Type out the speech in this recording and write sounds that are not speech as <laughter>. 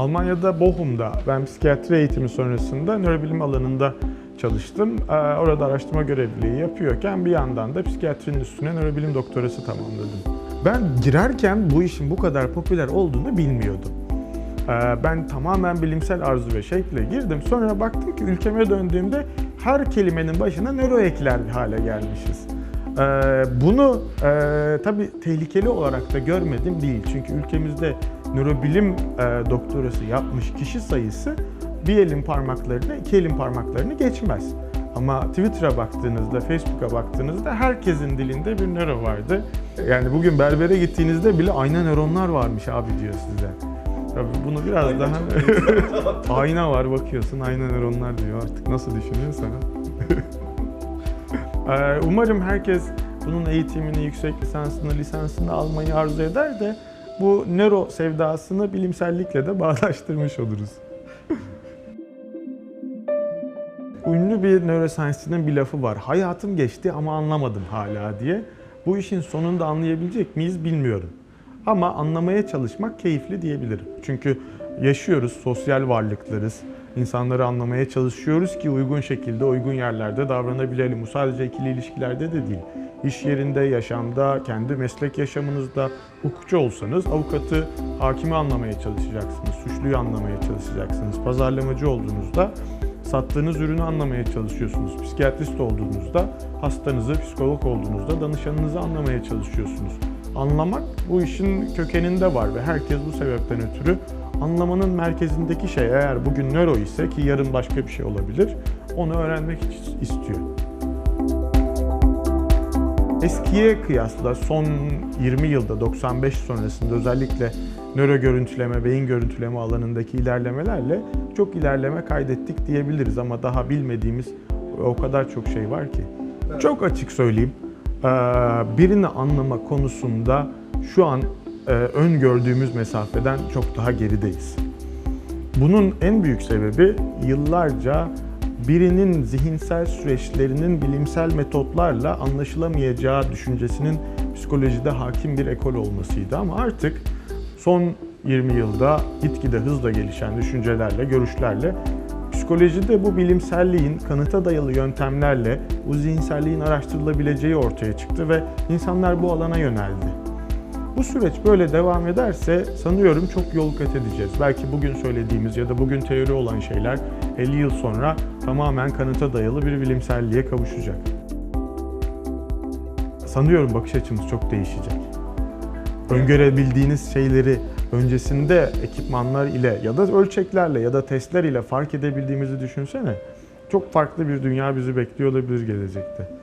Almanya'da Bochum'da ben psikiyatri eğitimi sonrasında nörobilim alanında çalıştım. Ee, Orada araştırma görevliliği yapıyorken bir yandan da psikiyatrinin üstüne nörobilim doktorası tamamladım. Ben girerken bu işin bu kadar popüler olduğunu bilmiyordum. Ee, Ben tamamen bilimsel arzu ve şekle girdim. Sonra baktım ki ülkeme döndüğümde her kelimenin başına nöro ekler hale gelmişiz. Ee, Bunu e, tabii tehlikeli olarak da görmedim değil. Çünkü ülkemizde nörobilim e, doktorası yapmış kişi sayısı bir elin parmaklarını, iki elin parmaklarını geçmez. Ama Twitter'a baktığınızda, Facebook'a baktığınızda herkesin dilinde bir nöro vardı. Yani bugün berbere gittiğinizde bile ayna nöronlar varmış abi diyor size. Tabii bunu biraz Ayna daha... <laughs> ayna var bakıyorsun, ayna nöronlar diyor artık nasıl düşünüyorsan. Ee, <laughs> Umarım herkes bunun eğitimini, yüksek lisansını, lisansını almayı arzu eder de bu nöro sevdasını bilimsellikle de bağdaştırmış oluruz. Ünlü bir neuroscientist'in bir lafı var. Hayatım geçti ama anlamadım hala diye. Bu işin sonunda anlayabilecek miyiz bilmiyorum. Ama anlamaya çalışmak keyifli diyebilirim. Çünkü yaşıyoruz, sosyal varlıklarız. İnsanları anlamaya çalışıyoruz ki uygun şekilde, uygun yerlerde davranabilelim. Bu sadece ikili ilişkilerde de değil. İş yerinde, yaşamda, kendi meslek yaşamınızda hukukçu olsanız avukatı, hakimi anlamaya çalışacaksınız, suçluyu anlamaya çalışacaksınız. Pazarlamacı olduğunuzda sattığınız ürünü anlamaya çalışıyorsunuz. Psikiyatrist olduğunuzda hastanızı, psikolog olduğunuzda danışanınızı anlamaya çalışıyorsunuz. Anlamak bu işin kökeninde var ve herkes bu sebepten ötürü anlamanın merkezindeki şey eğer bugün nöro ise ki yarın başka bir şey olabilir, onu öğrenmek istiyor. Eskiye kıyasla son 20 yılda 95 sonrasında özellikle nöro görüntüleme, beyin görüntüleme alanındaki ilerlemelerle çok ilerleme kaydettik diyebiliriz ama daha bilmediğimiz o kadar çok şey var ki. Çok açık söyleyeyim. Birini anlama konusunda şu an öngördüğümüz mesafeden çok daha gerideyiz. Bunun en büyük sebebi yıllarca birinin zihinsel süreçlerinin bilimsel metotlarla anlaşılamayacağı düşüncesinin psikolojide hakim bir ekol olmasıydı ama artık son 20 yılda gitgide hızla gelişen düşüncelerle, görüşlerle psikolojide bu bilimselliğin kanıta dayalı yöntemlerle bu zihinselliğin araştırılabileceği ortaya çıktı ve insanlar bu alana yöneldi. Bu süreç böyle devam ederse sanıyorum çok yol kat edeceğiz. Belki bugün söylediğimiz ya da bugün teori olan şeyler 50 yıl sonra tamamen kanıta dayalı bir bilimselliğe kavuşacak. Sanıyorum bakış açımız çok değişecek. Öngörebildiğiniz şeyleri öncesinde ekipmanlar ile ya da ölçeklerle ya da testler ile fark edebildiğimizi düşünsene. Çok farklı bir dünya bizi bekliyor olabilir gelecekte.